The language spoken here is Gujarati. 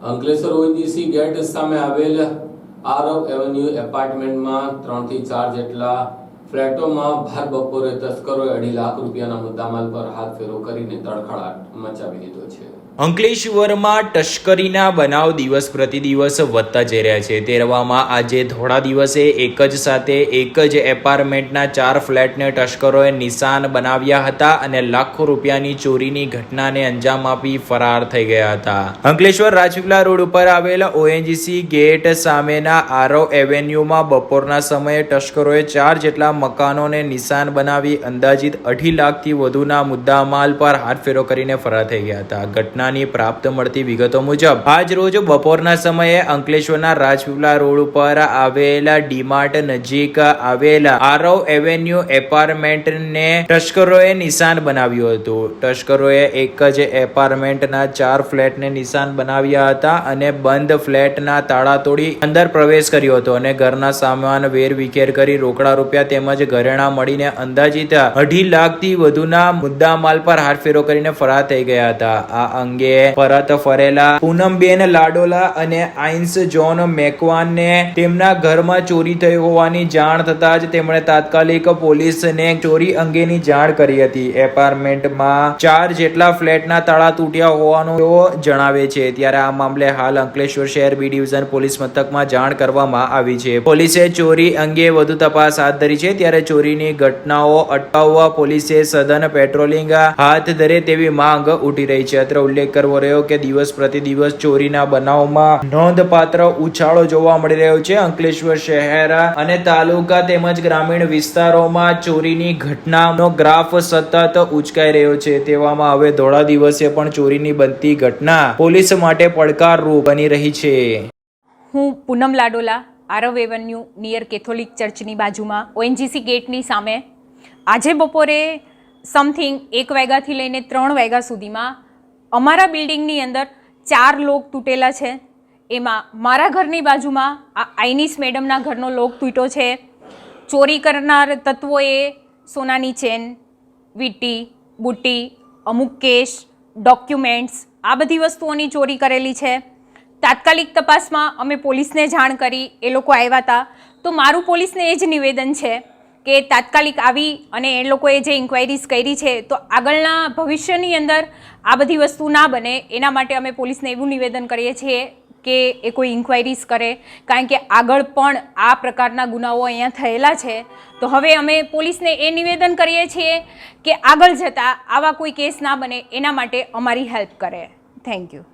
અંકલેશ્વર ઓએનજીસી ગેટ સામે આવેલ આરવ એવન્યુ એપાર્ટમેન્ટમાં ત્રણથી ચાર જેટલા ફ્લેટોમાં ભર બપોરે તસ્કરોએ અઢી લાખ રૂપિયાના મુદ્દામાલ પર હાથ ફેરો કરીને તડખડાટ મચાવી દીધો છે. અંકલેશ્વરમાં તસ્કરીના બનાવ દિવસ પ્રતિ દિવસ વધતા જઈ રહ્યા છે. તેરવામાં આજે થોડા દિવસે એક જ સાથે એક જ એપાર્ટમેન્ટના ચાર ફ્લેટને તસ્કરોએ નિશાન બનાવ્યા હતા અને લાખો રૂપિયાની ચોરીની ઘટનાને અંજામ આપી ફરાર થઈ ગયા હતા. અંકલેશ્વર રાજપીપલા રોડ ઉપર આવેલા ઓએનજીસી ગેટ સામેના આરો એવેન્યુમાં બપોરના સમયે તસ્કરોએ ચાર જેટલા મકાનોને નિશાન બનાવી અંદાજિત અઢી લાખથી વધુના મુદ્દામાલ પર હાથફેરો કરીને ફરાર થઈ ગયા હતા. ઘટનાની પ્રાપ્ત મળતી વિગતો મુજબ, આજ રોજ બપોરના સમયે અંકલેશ્વરના રાજપીપલા રોડ ઉપર આવેલા ડીમાર્ટ નજીક આવેલા આરવ એવેન્યુ એપાર્ટમેન્ટને તસ્કરોએ નિશાન બનાવ્યું હતું. તસ્કરોએ એક જ એપાર્ટમેન્ટના ચાર ફ્લેટને નિશાન બનાવ્યા હતા અને બંધ ફ્લેટના તાળા તોડી અંદર પ્રવેશ કર્યો હતો અને ઘરના સામાન વેર વિખેર કરી રોકડા રૂપિયા તેમજ ઘરેણા મળીને અંદાજિત અઢી લાખથી વધુના મુદ્દામાલ પર હારફેરો કરીને ફરાર થઈ ગયા હતા. આ અંગે પરત ફરેલા પૂનમબેન લાડોલા અને આઇન્સ જોન મેકવાનને તેમના ઘરમાં ચોરી થઈ હોવાની જાણ થતા જ તેમણે તાત્કાલિક પોલીસને ચોરી અંગેની જાણ કરી હતી. એપાર્ટમેન્ટમાં ચાર જેટલા ફ્લેટના તાળા તૂટ્યા હોવાનું તેઓ જણાવે છે. ત્યારે આ મામલે હાલ અંકલેશ્વર શહેર બી ડિવિઝન પોલીસ મથકમાં જાણ કરવામાં આવી છે. પોલીસે ચોરી અંગે વધુ તપાસ હાથ ધરી છે. ત્યારે ચોરીની ઘટનાઓ અટકાવવા પોલીસે સઘન પેટ્રોલિંગ હાથ ધરે તેવી માંગ ઉઠી રહી છે. અત્રે ઉલ્લેખ કરવો રહ્યો કે દિવસ પ્રતિ દિવસ ચોરીના બનાવમાં નોંધપાત્ર ઉછાળો જોવા મળી રહ્યો છે. અંકલેશ્વર શહેર અને તાલુકા તેમજ ગ્રામીણ વિસ્તારોમાં ચોરીની ઘટનાનો ગ્રાફ સતત ઉચકાઈ રહ્યો છે. તેવામાં હવે ધોળા દિવસે પણ ચોરીની બનતી ઘટના પોલીસ માટે પડકારરૂપ બની રહી છે. હું Poonam Ladola Aarav avenue near Catholic ચર્ચની બાજુમાં ઓએનજીસી ગેટની સામે આજે બપોરે સમથિંગ એક વાગ્યાથી લઈને ત્રણ વાગ્યા સુધીમાં અમારા બિલ્ડિંગની અંદર ચાર લોક તૂટેલા છે. એમાં મારા ઘરની બાજુમાં આ આઈનિસ મેડમના ઘરનો લોક તૂટ્યો છે. ચોરી કરનાર તત્વોએ સોનાની ચેન, વીટી, બુટ્ટી, અમુક કેશ, ડોક્યુમેન્ટ્સ આ બધી વસ્તુઓની ચોરી કરેલી છે. તાત્કાલિક તપાસમાં અમે પોલીસને જાણ કરી, એ લોકો આવ્યા હતા તો મારું પોલીસને એ જ નિવેદન છે કે તાત્કાલિક આવી અને એ લોકોએ જે ઇન્ક્વાયરીઝ કરી છે, તો આગળના ભવિષ્યની અંદર આ બધી વસ્તુ ના બને. એના માટે અમે પોલીસને એવું નિવેદન કરીએ છીએ કે એ કોઈ ઇન્ક્વાયરીઝ કરે. કારણ કે આગળ પણ આ પ્રકારના ગુનાઓ અહીંયા થયેલા છે. તો હવે અમે પોલીસને એ નિવેદન કરીએ છીએ કે આગળ જતાં આવા કોઈ કેસ ના બને, એના માટે અમારી હેલ્પ કરે. Thank you